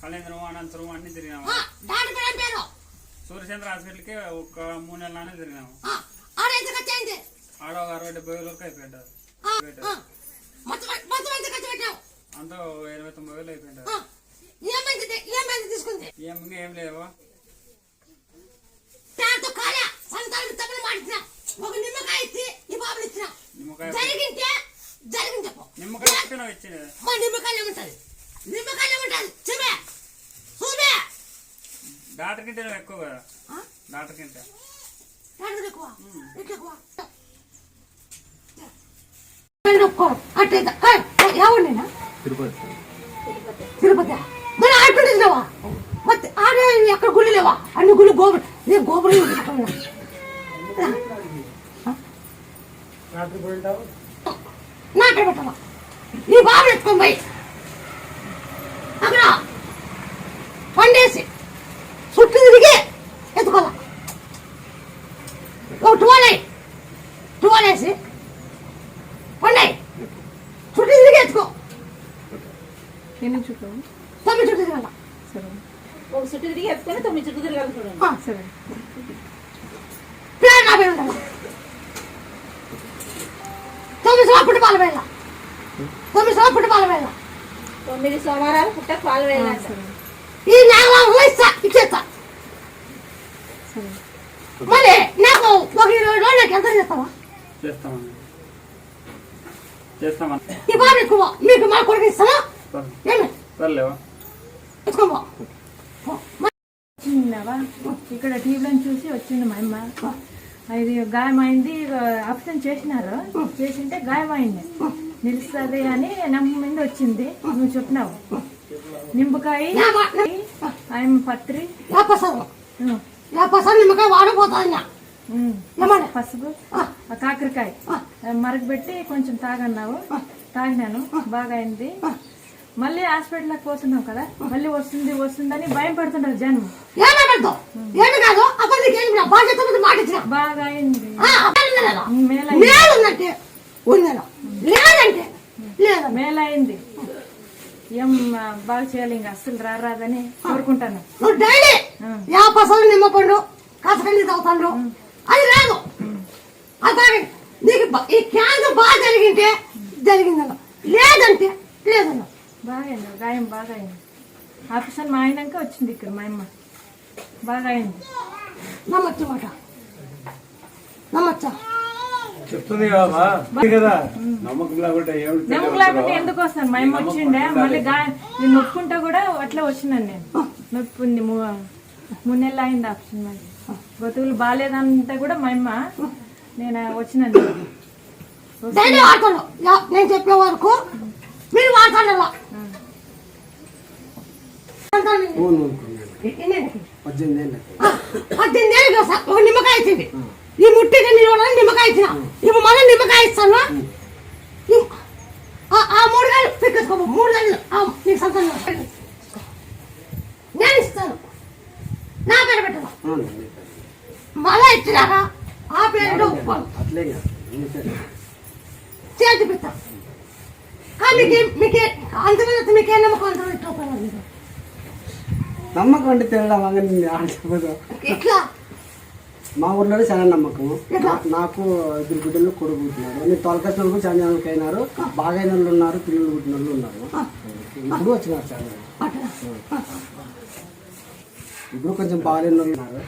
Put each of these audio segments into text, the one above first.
కళేంద్రం అనంతరం అన్ని తిరిగినాము. సూర్యచంద్ర హాస్పిటల్కి ఒక మూడు నెలలనే తిరిగినాము. ఆ, ఆడ ఒక అరవై డెబ్బై వేల వరకు అయిపోయింటారు అంతా ఇరవై తొంభై వేలు అయిపోయింటారు ఏం ఇంకా ఏం లేవు? నిమ్మకాయ నిమ్మకాయ చెప్పు నిమ్మకాయ పక్కన వచ్చింది మా నిమ్మకాయలు ఏముంటది నిమ్మకాయలు ఏముంటది చూపే చూపే డాక్టర్ కంటే నువ్వు ఎక్కువ కదా ఆ? డాక్టర్ కంటే డాక్టర్ ఎక్కువ ఇట్లా ఎక్కువ రెండు ఒక్కో, అట్టే ఇద్దా. ఏయ్, ఏయ్, ఎవరినైనా తిరుపతి తిరుపతి మరి ఆడుకుంటున్నావా ಮತ್ತೆ ఆడే ఎక్కడ గుళ్ళు ఎన్ని చుట్టూ తొమ్మిది చుట్టూ తిరగాల. సరే. ఒక చుట్టూ తిరిగి ఎత్తుకొని తొమ్మిది చుట్టూ తిరగాలి చూడండి. ఆ, సరే. పేరు నా పేరు ఉండాలి తొమ్మిది సంవత్సరాలు పుట్టి పాల వేళ తొమ్మిది సంవత్సరాలు పుట్టి పాల వేళ తొమ్మిది సోమవారాలు పుట్ట పాలు సరే. ఈ నాగరాజు ఇస్తా ఇచ్చేస్తా. మళ్ళీ నాకు ఒక ఇరవై రోజులకి ఎంత చేస్తావా? చేస్తామని చేస్తామని ఈ బాబు ఎక్కువ మీకు మా కొడుకు ఇస్తావా ఇక్కడ టీవీలో చూసి వచ్చింది మా అమ్మ. అది గాయమైంది ఆప్షన్ చేసినారు. చేసింటే గాయమైంది. నిలుస్తుంది అని నమ్మ మీద వచ్చింది. నువ్వు చెప్పినావు. నిమ్మకాయ ఆయన పత్రి. నిమ్మకాయ వాడిపోతుంది పసుపు ఆ. కాకరకాయ. మరగబెట్టి కొంచెం తాగన్నావు. తాగినాను. బాగా అయింది. మళ్ళీ హాస్పిటల్కి పోతున్నావు కదా? మళ్ళీ వస్తుంది వస్తుందని భయం పడుతుంటారు జనం. ఏమే పెడతావు? ఏమి కాదు బాధ్యత మాట బాగా అయింది. లేదంటే లేదా? మేలైంది. ఏం బాగా చేయాలి ఇంకా అస్సలు రారాదని కోరుకుంటాను. నువ్వు డైలీ నిమ్మపండు కసకండి తాగుతాడు అది రాదు. అది నీకు ఈ క్యాన్సర్ బాగా జరిగింటే జరిగిందన్న. లేదంటే లేదన్న. బాగా గాయం బాగా అయింది ఆపరేషన్ మా అయినాక వచ్చింది ఇక్కడ మా అమ్మ. బాగా అయింది నమ్మచ్చు మాట. నమ్మచ్చా? చెప్తుంది కదా? కదా నమ్మకం లేకుండా నమ్మకం ఎందుకు వస్తాను? మా అమ్మ వచ్చిండే మళ్ళీ గాయం. నేను నొప్పుకుంటా కూడా అట్లా వచ్చినాను నేను. నొప్పి ఉంది మూడు నెలలు అయింది ఆపరేషన్ మరి. బతుకులు బాగాలేదంటే కూడా మా అమ్మ నేను వచ్చినాను. నేను చెప్పే వరకు మీరు వాడతాడల్లా పద్దెనిమిది ఏళ్ళు ఒక నిమ్మకాయ ఇచ్చింది ఈ ముట్టికి నిలవడానికి నిమ్మకాయ ఇచ్చిన ఇప్పుడు మళ్ళీ నిమ్మకాయ ఇస్తాను? ఆ- మూడు వేలు పిక్కేసుకో మూడు ఆ, నీకు సంతానం నేను ఇస్తాను. నా పేరు పెట్టను మళ్ళా ఇచ్చినాక ఆ పేరు. చేతి పిత్త. నమ్మకం అంటే ఆడకపోదు ఇట్లా మా ఊర్లో చాలా నమ్మకం. నాకు ఇద్దరు బిడ్డలు కొడుకు పుట్టినారు. నేను తొలకసిన వాళ్ళు చాలా జనాలకి అయినారు. బాగా అయిన వాళ్ళు ఉన్నారు పిల్లలు పుట్టిన వాళ్ళు ఉన్నారు. ఇప్పుడు వచ్చినారు చాలా ఇప్పుడు కొంచెం బాగాలేని వాళ్ళు ఉన్నారు.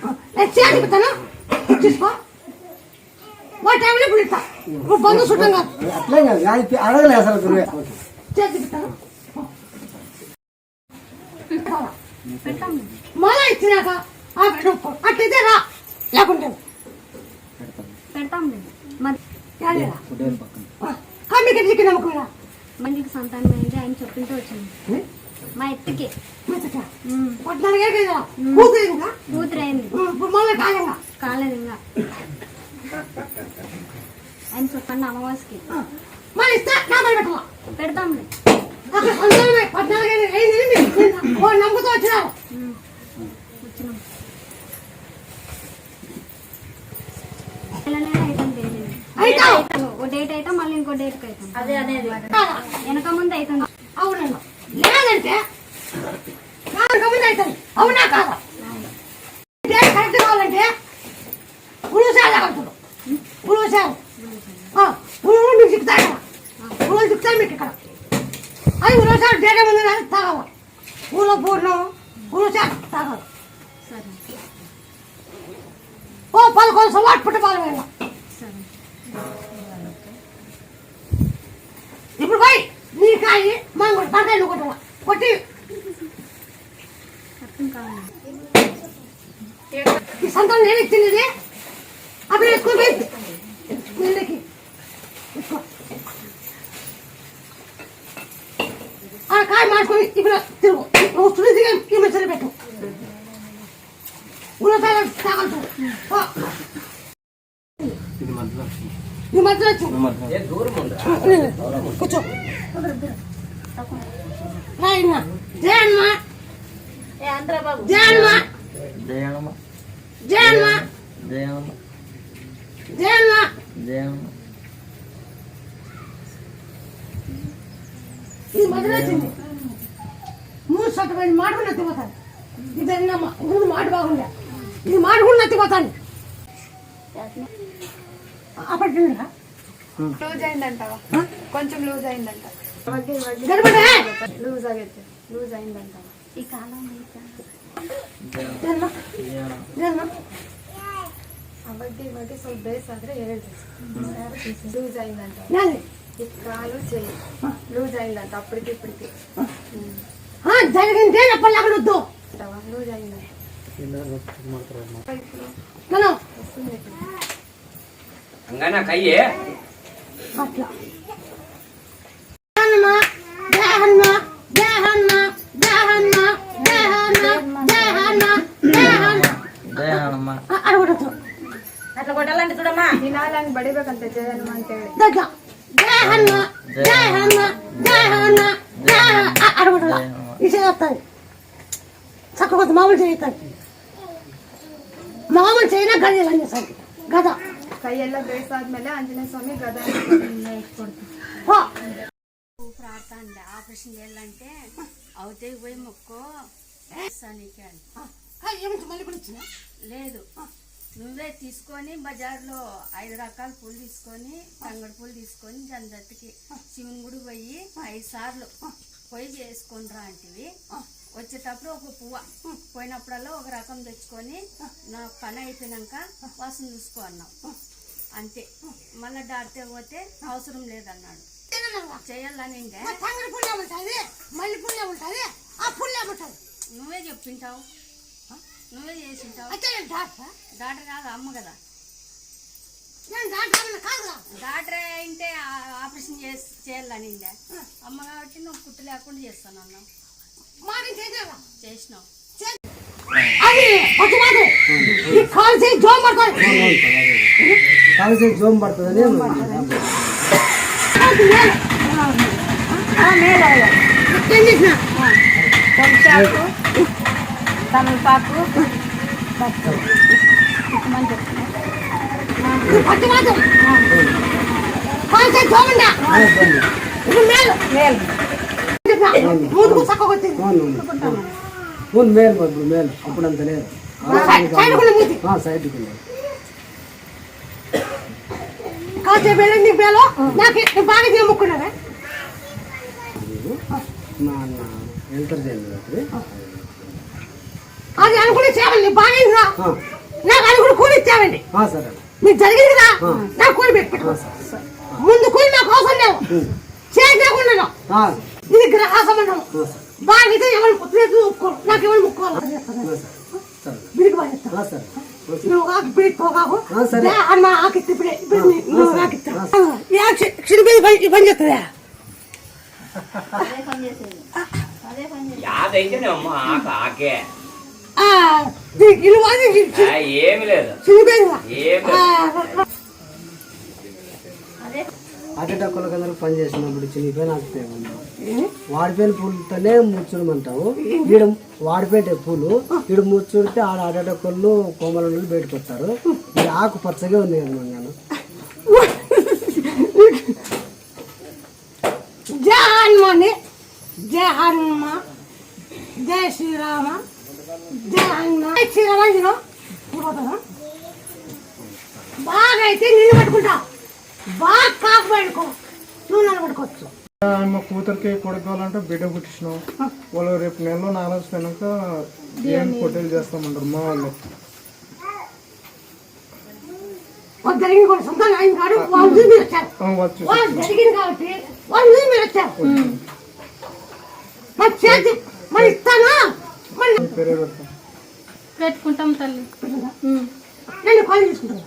మా టైంలో ఇస్తా నువ్వు బంధు చుట్టం కాదు అట్లే కాదు అది అడగలే అసలు గురువే చేతి పిత్తను మళ్ళా ఇచ్చినాక ఆ బిడ్డ. అట్లయితే రా లేకుంటే పెడతాం కానీ ఎట్లా నమ్మకం మందికి సంతానం అయింది ఆయన చెప్పింటూ వచ్చింది. మా ఎత్తుకి. కదా? కూతురు కూతురు అయింది. ఇప్పుడు ఆయన చెప్పండి అమావాస్యకి మళ్ళీ ఇస్తా నా పని పెట్టవా పెడతాంలే. అక్కడ పంతొమ్మిది మీరు ఓ నమ్ముతూ వచ్చినారు వచ్చినాం. అవుతుంది ఓ డేట్ అయితే మళ్ళీ ఇంకో డేట్కి అవుతాం అదే అనేది? వెనక ముందు అవుతుంది అవునన్నా. లేదంటే అవునా కాదా? డేట్ కరెక్ట్ కావాలంటే ఉలుసాలు తాగుతాడు ఉలుసాలు ఉలు మీకు చిక్కుతాయి కదా ఉలు చిక్కుతాయి మీకు ఇక్కడ అది ఉలుసాలు డేట్ ముందు కానీ తాగవు ఊళ్ళో పూర్ణం ఉలుసాలు తాగవు ఓ పదకొండు సవాట్ పుట్ట పాలు వేయాలి ఇప్పుడు పోయి నీ కాయి మనం కూడా తరకాయలు కొట్టాల కొట్టి అర్థం కావాలి ఈ సంతానం నేను ఇచ్చింది అప్పుడు ఎక్కువ నీళ్ళకి ఆ కాయ మార్చుకొని ఇప్పుడు తిరుగు నువ్వు తుడి దిగా ఈ మెచ్చలు పెట్టు ఉల్లతాయ తాగలుతు ఈ మధ్యలో వచ్చి కూర్చో జయన్మ జయన్మ జయన్మ జయన్మ జయన్మ జయన్మ జయన్మ ఇది మొదలవుతుంది మూడు సొట్టమైన మాటలు ఎత్తిపోతాను ఇదన్నా ముందు మాట బాగుండే ఇది మాట కూడా ఎత్తిపోతాను అప్పటి లూజ్ అయిందంట కొంచెం లూజ్ అయిందంట. లూజ్ ఆగైతే ಲೂಸ್ ಜಾಯಿನ್ ಅಂತ ಈ ಕಾಲ ಯಾ ಲೋ ಯಾ ಸ್ವಲ್ಪ ಬೇಸ್ ಆದ್ರೆ ಎರಡು ಲೂಸ್ ಲೂ ಅಂತ ನಾನು ಈ ಕಾಲೇಜ್ ಸೇರಿ. ಲೂ ಜಾಯಿನ್ ಅಂತ ಅಪ್ಪಡಿಕೆ ಇ쁘ದಿ ಹಾ ಜರಗಿಂದ ಏನಪ್ಪ लागನು ದೊ ಲೂ ಕೈಯೇ? ಬಾಟla ದಿನಾಲಂಗ್ ಬಡಿಬೇಕಂತ ಜಯ ಹನುಮ ಅಂತ ಹೇಳಿ ಜಯ ಹನುಮ ಜಯ ಹನುಮ ಜಯ ಹನುಮ ಜಯ ಆಡ್ಬಿಡಲ್ಲ ವಿಷಯ ಆಗ್ತಾರೆ ಸಕ್ಕೋದು ಮಾಮೂಲು ಜಯ ಇರ್ತಾರೆ ಮಾಮೂಲು ಜಯನ ಗದ ಇಲ್ಲ ನೀವು ಸಾಕಿ ಗದ ಕೈಯೆಲ್ಲ ಬೇಸಾದ್ಮೇಲೆ ಆಂಜನೇಯ ಸ್ವಾಮಿ ಗದ ಇಟ್ಕೊಡ್ತೀವಿ ప్రార్థన ఆపరేషన్ చేయాలంటే అవుతాయి పోయి మొక్కో నీకే లేదు నువ్వే తీసుకొని బజార్లో ఐదు రకాల పూలు తీసుకొని తంగడి పూలు తీసుకొని జందత్తికి శివుని గుడి పోయి ఐదు సార్లు పోయి చేసుకొని రా అంటివి. వచ్చేటప్పుడు ఒక పువ్వ పోయినప్పుడల్లా ఒక రకం తెచ్చుకొని నా పని అయిపోయినాక వాసన చూసుకో అన్నావు. అంతే. మళ్ళీ డాక్టర్ పోతే అవసరం లేదన్నాడు. చేయాలని ఇంకా తంగడి పుల్లే ఉంటుంది మళ్ళీ పుల్లే ఉంటుంది ఆ పుల్లే ఉంటుంది నువ్వే చెప్పింటావు. నువ్వే చేసింటావు డాక్టర్ డాక్టర్ కాదు అమ్మ కదా నేను డాక్టర్ అన్న కాదురా డాక్టర్ అంటే ఆపరేషన్ చేసి చేయాలని అమ్మ కాబట్టి నువ్వు కుట్టు లేకుండా చేస్తాను అన్నావు చేసినావు కాలు చేయి జోం పడుతుంది కలిసి తమలపాకు ఇది పచ్చి మాట కాలు చేయి జోం ఉండా ఇది మేలు మేలు చెప్పినా ముందుకు చక్కగా వచ్చింది అవును మేలు ఇప్పుడు మేలు అప్పుడంత లేదు సైడ్ కూడా మూతి సైడ్కి ఉంది కాలు చేయి మేలు నీకు మేలు నాకు నేను బాగా చేయముక్కున్నావే నా నా ఎంటర్ చేయండి రాత్రి అది అనుకుని నీకు బాగా నాకు అనుకుని కూలి సరే. మీకు జరిగింది కదా నాకు కూలి పెట్టి పెట్టు. ముందు కూలి నాకు అవసరం లేదు. చేయకుండా ఆ, ఇది గ్రహ సంబంధం. బాగా ఎవరు పుట్టలేదు ఒప్పుకోరు. నాకు ఎవరు ముక్కోవాలి సరే. బిడికి బాగా నువ్వు ఆకు బిడికి పోగాకు ఆ, సరే. అన్న ఆకిత్తి ఇప్పుడే. నువ్వు ఆకిత్తా క్షణ మీద పని పని చేస్తుందా? అదే పని చేసేది. అదే పని చేసేది. ఏమి లేదు. అటెటక్కుల కింద పని చేసినప్పుడు చినిపోయిన ఆకుతాయి వాడిపోయిన పూలతోనే ముచ్చడమంటావు. ఈడ వాడిపోయే పూలు. ఈడ ముచ్చుడితే ఆడ అటెటక్కులు కోమలు బయటకు వస్తారు. ఇది ఆకు పచ్చగా ఉంది కదా నేను జయ హనుమాని. జయ హనుమ జయ శ్రీరామ. బాగా అయితే నిన్ను పట్టుకుంటా. బాగా నువ్వు నన్ను పట్టుకోవచ్చు మా కూతురికి కొడుకు కావాలంటే బిడ్డ పుట్టించినాం. వాళ్ళు రేపు నెలలో నాలుగు పోయినాక దేవుని పొట్టేలు చేస్తామంటారు మా వాళ్ళు. జరిగింది కూడా సొంతంగా ఆయన వాళ్ళు చూసి మీరు వచ్చారు. వాళ్ళు జరిగింది కాబట్టి వాళ్ళు మీరు వచ్చారు. మరి చేతి మరి ఇస్తాను? పెట్టుకుంటాం తల్లి. నేను కాల్ తీసుకుంటాను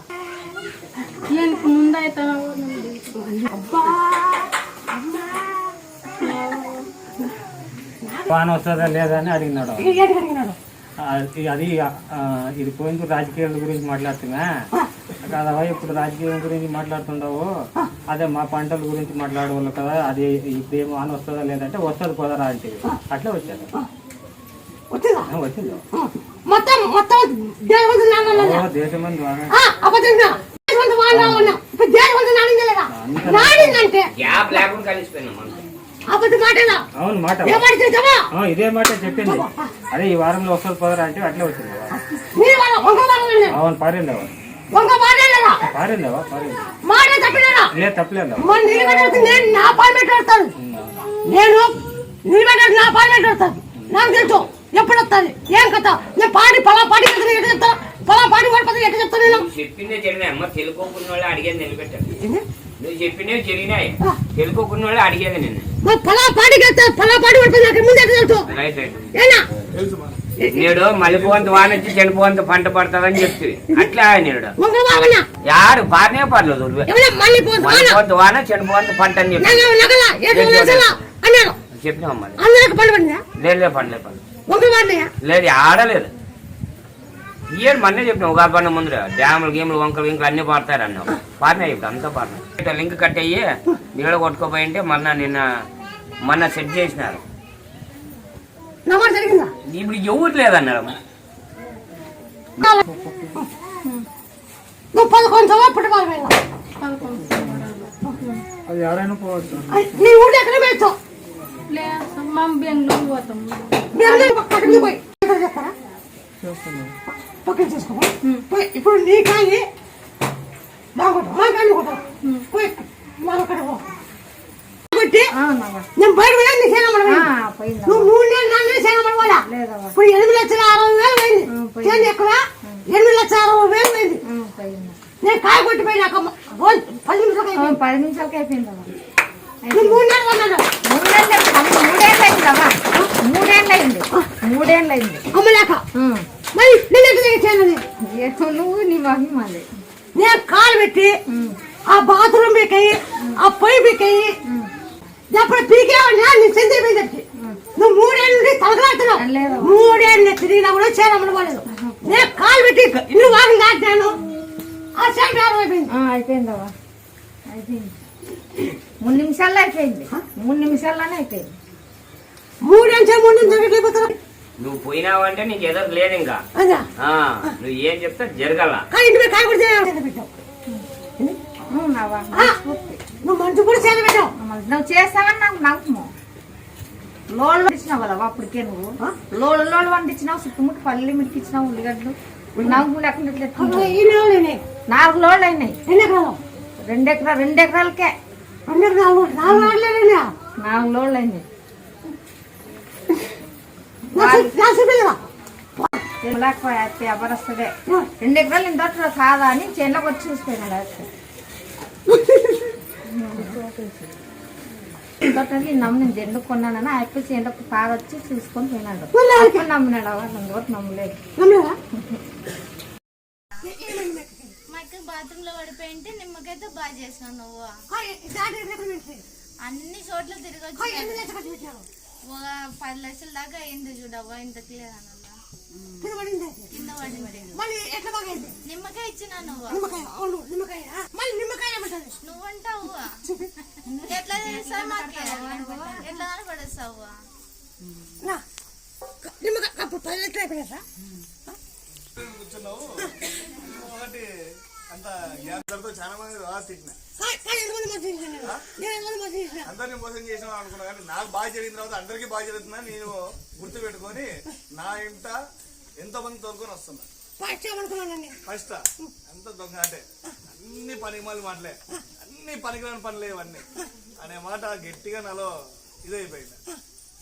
నేను వాన వస్తుందా లేదా అని అడిగినాడు. అది ఇది పోయిన రాజకీయాల గురించి మాట్లాడుతున్నా. కాదవా ఇప్పుడు రాజకీయం గురించి మాట్లాడుతుండవు. అదే మా పంటల గురించి మాట్లాడవాళ్ళు కదా అది ఇప్పుడు ఏం వాన వస్తుందా లేదంటే వస్తుంది పోదరా అంటే అట్లే వచ్చారు. వచ్చిందా ఆ, వచ్చింది మొత్తం మొత్తం దేవత నాన్న వాన అబద్ధంగా. దేశవంత వాళ్ళు ఉన్నాం ఇప్పుడు దేశవంత నాడింది లేదా నాడిందంటే. గ్యాప్ లేకుండా కలిసిపోయినాం అబద్ధ అవును మాట. ఇదే మాట చెప్పింది. అదే ఈ వారంలో వస్తుంది పోదరా అంటే అట్లే వచ్చింది. అవును పారింది మాట తప్పిలేదా? లేదు తప్పలేదు? నేను నా పాలు పెట్టేస్తాను నేను నిలబెట్టాల్సి నా పాలు పెట్టేస్తాను నాకు తెలుసు. ఎప్పుడు వస్తుంది ఏం కథ? నేను పాడి పలా పాడి వెళ్తాను ఎట్లా చెప్తా? పలా పాడి పడిపోతే ఎట్లా చెప్తాను నేను? చెప్పిందే జరిగినాయి. అమ్మ తెలుకోకున్న వాళ్ళు అడిగేది నిలబెట్టాను నువ్వు చెప్పినవి జరిగినాయి. తెలుకోకున్న వాళ్ళు అడిగేది నిన్ను. నువ్వు పలా వెళ్తా పలా పాడి పడిపోతే నాకు ముందు ఎట్లా తెలుసు? Right right. ఏనా? నేడు మల్లెపోంత వాన వచ్చి చనిపోంత పంట పడుతుందని చెప్తుంది అట్లా నేడు. యారు పారనే పర్లేదు. మల్లెపోంత వాన? చనిపోంత పంట అని చెప్పి. అన్నాడు చెప్పినావు మరి. అందరికి పండు లేదు పండు వంక మాటలయ్యా లేదు ఆడలేదు. ఇయర్ మొన్నే చెప్పిన ఉగా పండు ముందర. డ్యాములు గేములు వంకలు ఇంకా అన్ని పాడతారు అన్నావు పారినాయి ఇప్పుడు అంతా పారినాయి లింక్ కట్ అయ్యి నీళ్ళు కొట్టుకోపోయి ఉంటే మొన్న నిన్న మొన్న సెట్ చేసినారు. ఇప్పుడు ఎవరు లేదన్నారు? నువ్వు పదకొండు సంవత్సరాలు పుట్టబాలు పోయినా అది ఎవరైనా పోవచ్చు. నీ ఊళ్ళో ఎక్కడ పెంచావు మా బెంగళూరు పోతాం పక్కన చేసుకో పోయి ఇప్పుడు నీ కాయి బాగుంటుంది మా కాబట్టి నేను బయట పోయా నీ నువ్వు మూడు నెలలు నాలుగు సేనమ్మడ పోలా ఇప్పుడు ఎనిమిది లక్షల అరవై వేలు పోయింది. చేను ఎక్కడ? ఎనిమిది లక్షల అరవై వేలు పోయింది. నేను కాయ కొట్టి పోయినాక రోజు పది నిమిషాలు అయిపోయింది. పది నిమిషాలకి అయిపోయిందమ్మా నువ్వు మూడు నెలలు అన్నాడు మూడేళ్ళైందమ్మా మూడేళ్ళైంది మూడేళ్ళైంది అమ్మలేక మరి నేను ఎట్లా చేయాలని నువ్వు నీ మహిమది నేను కాలు పెట్టి ఆ బాత్రూమ్ పీకాయి ఆ పొయ్యి పీకాయి ఎప్పుడు పీకేవన్నా నీ సెంతి మీద నువ్వు మూడేళ్ళ నుండి తలగలాడుతున్నావు మూడేళ్ళు తిరిగినా కూడా చేరమ్మడం పోలేదు నేను కాలు పెట్టి ఇల్లు వారం దాటినాను ఆ సెంట్ అయిపోయింది అయిపోయిందవ్వా అయిపోయింది మూడు నిమిషాల్లో అయిపోయింది మూడు నిమిషాల్లోనే అయిపోయింది. మూడేళ్ళు ముందు జరగట్లేకపోతున్నా నువ్వు పోయినావంటే నీకు ఎదురు లేదు ఇంకా. అదా? ఆ, నువ్వు ఏం చెప్తే జరగల. నువ్వు మంచి కూడా చేయాలి పెట్టావు నువ్వు చేస్తావని నాకు నమ్మకము లోళ్ళు వండించినావు కదా అప్పటికే నువ్వు. లోళ్ళు లోళ్ళు వండించినావు చుట్టుముట్టు పల్లి మిడికిచ్చినావు ఉల్లిగడ్డలు. నవ్వు లేకుండా నాలుగు లోళ్ళు అయినాయి ఎకరాలు? రెండు ఎకరా రెండు ఎకరాలకే. ఎకరాలు నాలుగు లోళ్ళు అయితే ఎవరొస్తుందే రెండు ఎకరాలు ఇంత కాదా అని చేనులోకి వచ్చి చూసిపోయినాడు అయితే ఇంతటి నమ్ము నేను జెండు కొన్నానని అయిపోయి చేనులోకి కారు వచ్చి చూసుకొని పోయినాడు. నమ్మినాడు అందువరకు నమ్మలేదు? బాత్రూమ్లో పడిపోయింటే నిమ్మకైతే బాగా చేసినావు నువ్వు. అన్ని చోట్ల తిరగచ్చు ఒక పది లక్షల దాకా అయింది చూడవ్వ కింద. పడింది మళ్ళీ ఎట్లా బాగైంది? నిమ్మకాయ ఇచ్చినా నువ్వు? నిమ్మకాయ ఏమంటారు నువ్వంటావు. ఎట్లా చేస్తావు మాకే? ఎట్లా కనపడేస్తావు నా నిమ్మకాయ అప్పుడు పది లక్షలు అయిపోయినా సార్. అంత గ్యాస్ చాలా మంది రాసి తిట్టిన అందరినీ మోసం చేసిన అనుకున్నా కానీ నాకు బాగా జరిగిన తర్వాత అందరికీ బాగా జరుగుతుందని నేను గుర్తు పెట్టుకొని నా ఇంట ఎంత మంది తోలుకొని వస్తున్నా. ఫస్ట్ ఎంత దొంగ అంటే అన్ని పనిమాలి మాటలే. అన్ని పనికిరాని పనులే ఇవన్నీ. అనే మాట గట్టిగా నాలో ఇదైపోయింది.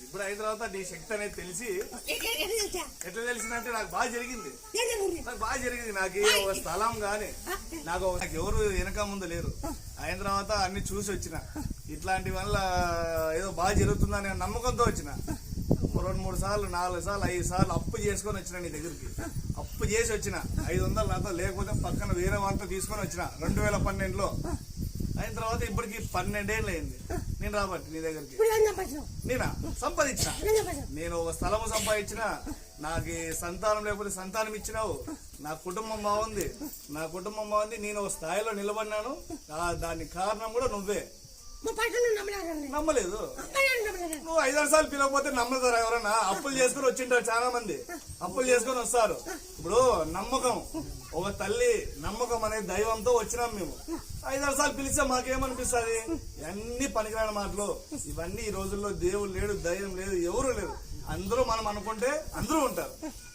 ఇప్పుడు అయిన తర్వాత నీ శక్తి అనేది తెలిసి ఎట్లా తెలుసా ఎట్లా తెలిసిందంటే నాకు బాగా జరిగింది. నాకు బాగా జరిగింది. నాకు ఒక స్థలం గాని నాకు నాకు ఎవరు వెనక ముందు లేరు. అయిన తర్వాత అన్ని చూసి వచ్చిన. ఇట్లాంటి వల్ల ఏదో బాగా జరుగుతుందనే నమ్మకంతో వచ్చిన. రెండు మూడు సార్లు నాలుగు సార్లు ఐదు సార్లు అప్పు చేసుకొని వచ్చిన నీ దగ్గరికి. అప్పు చేసి వచ్చిన. ఐదు వందలు నాతో లేకపోతే పక్కన వేరే వాళ్ళతో తీసుకొని వచ్చిన. రెండు వేల పన్నెండులో. అయిన తర్వాత ఇప్పటికి పన్నెండేళ్ళు అయింది నేను రాబట్టి నీ దగ్గరికి. నేనా? సంపాదించిన. నేను ఒక స్థలము సంపాదించిన. నాకు సంతానం లేకపోతే సంతానం ఇచ్చినావు. నా కుటుంబం బాగుంది. నా కుటుంబం బాగుంది. నేను ఒక స్థాయిలో నిలబడినాను. దానికి కారణం కూడా నువ్వే. నమ్మలేదు నమ్మలేదు. నువ్వు ఐదారు సార్లు పిలవకపోతే నమ్మతారు ఎవరన్నా? అప్పులు చేసుకుని వచ్చింటారు చాలా మంది అప్పులు చేసుకుని వస్తారు. ఇప్పుడు నమ్మకం. ఒక తల్లి నమ్మకం అనే దైవంతో వచ్చినాం మేము. ఐదారు సార్లు పిలిస్తే మాకేమనిపిస్తుంది? అన్ని పనికిరాని మాటలు. ఇవన్నీ ఈ రోజుల్లో దేవుడు లేడు దైవం లేదు ఎవరు లేరు. అందరూ మనం అనుకుంటే అందరూ ఉంటారు.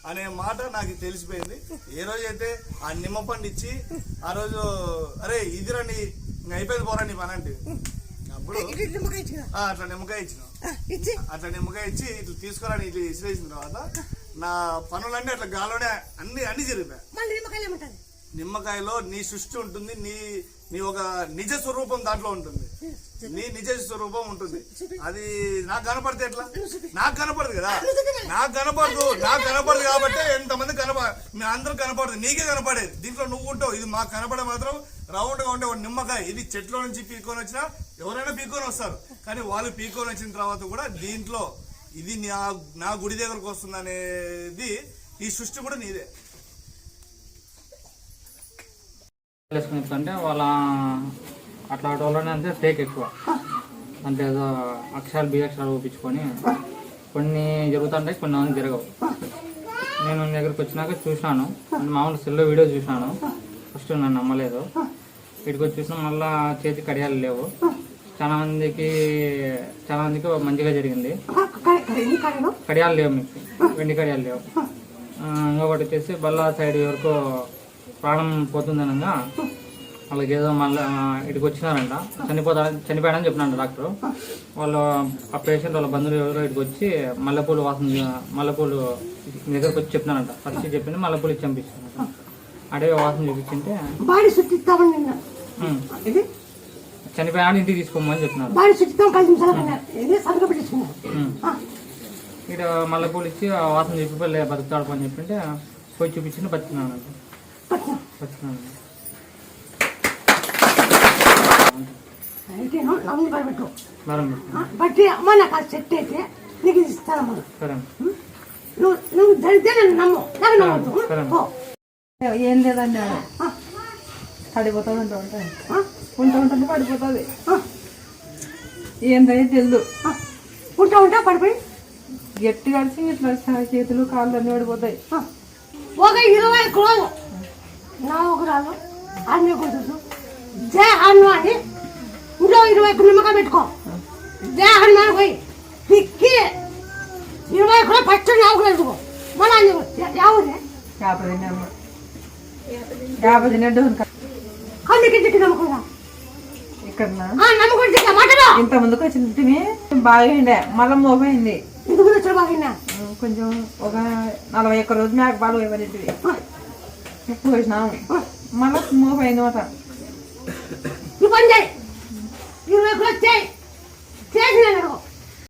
అనే మాట నాకు తెలిసిపోయింది. ఏ రోజైతే ఆ నిమ్మ పండు ఇచ్చి ఆ రోజు అరే ఇది రండి అయిపోయింది పోరా నీ పని అంటే. అప్పుడు అట్లా నిమ్మకాయ ఇచ్చినాం. ఇచ్చి. అట్లా నిమ్మకాయ ఇచ్చి ఇట్లా తీసుకురాని ఇట్లా ఇసిరేసిన తర్వాత నా పనులన్నీ అట్లా గాలోనే అన్ని అన్ని జరిగిపోయాయి. మళ్ళీ నిమ్మకాయలో నీ సృష్టి ఉంటుంది నీ నీ ఒక నిజ స్వరూపం దాంట్లో ఉంటుంది. నీ నిజ స్వరూపం ఉంటుంది. అది నాకు కనపడితే ఎట్లా? నాకు కనపడదు కదా. నాకు కనపడదు నాకు కనపడదు కాబట్టి ఎంతమంది కనప మీ అందరూ కనపడదు. నీకే కనపడేది. దీంట్లో నువ్వు ఉంటావు. ఇది మాకు కనపడే మాత్రం రౌండ్గా ఉండే ఒక నిమ్మకాయ. ఇది చెట్లో నుంచి పీకొని వచ్చినా ఎవరైనా పీకొని వస్తారు. కానీ వాళ్ళు పీకొని వచ్చిన తర్వాత కూడా దీంట్లో ఇది నా నా గుడి దగ్గరకు వస్తుంది అనేది ఈ సృష్టి కూడా నీదే. వేసుకుని అంటే వాళ్ళ అట్లా వాళ్ళనే అంటే ఫేక్ ఎక్కువ. అంటే ఏదో అక్షరాలు బి అక్షరాలు చూపించుకొని కొన్ని జరుగుతుంటాయి కొన్ని మంది జరగవు. నేను దగ్గరికి వచ్చినాక చూశాను. అంటే మామూలు సెల్లో వీడియో చూశాను. ఫస్ట్ నన్ను నమ్మలేదు. ఇక్కడికి వచ్చి చూసినా మళ్ళా చేతి కడియాలు లేవు. చాలా మందికి చాలా మందికి మంచిగా జరిగింది. కడియాలు లేవు మీకు. వెండి కడియాలు లేవు. ఇంకొకటి వచ్చేసి బల్లా సైడ్ వరకు ప్రాణం పోతుందనగా వాళ్ళకి ఏదో మళ్ళీ ఇక్కడికి వచ్చినారంట. చనిపోతా చనిపోయాడని చెప్పినాడు డాక్టర్. వాళ్ళు ఆ పేషెంట్ వాళ్ళ బంధువులు ఎవరో ఇక్కడికి వచ్చి మల్లెపూలు వాసన మల్లెపూలు మీ దగ్గరకు వచ్చి చెప్పినారంట. ఫస్ట్ చెప్పింది మల్లెపూలు ఇచ్చి పంపించారంట. అడవి వాసన చూపించింటే చనిపోయాడు ఇంటికి తీసుకోమని చెప్పినారు. ఇక్కడ మల్లెపూలు ఇచ్చి ఆ వాసన చెప్పి లే బతుకుతాడు అని చెప్పింటే పోయి చూపించింది బతికినాను అయితే బట్టి అమ్మ నాకు అది సెట్ అయితే నీకు ఇది ఇస్తానమ్మా నువ్వు నువ్వు జరిగితే నన్ను నమ్ము. నాకు నమ్మద్దు. ఏం లేదండి పడిపోతుంది అంటూ ఉంటాయి ఉంటా ఉంటుంది పడిపోతుంది తెలియదు ఉంటా ఉంటా పడిపోయి. గట్టి కలిసి ఇట్లా చేతులు కాళ్ళు అన్నీ పడిపోతాయి. ఒక ఇరవై కులాలు నా ఒకరాలు అన్ని కుదురు జయ హనుమాని ఇంట్లో ఇరవై నిమ్మకాయ పెట్టుకో. జయ హనుమాన్ పోయి పిక్కి ఇరవై కూడా పచ్చ నాకులు పెట్టుకో. మళ్ళీ యావుదే యాభై తినట్టు అందుకే చిక్కి నమ్మకుండా ఇక్కడ నమ్మకం చిక్క మాటలో ఇంత ముందుకు వచ్చింది బాగా ఉండే మళ్ళీ మోపోయింది ఇందుకు వచ్చి బాగా కొంచెం ఒక నలభై ఒక్క రోజు Pois não. Mas não se move aí, nota. Eu mandei! Eu recortei! Três negros!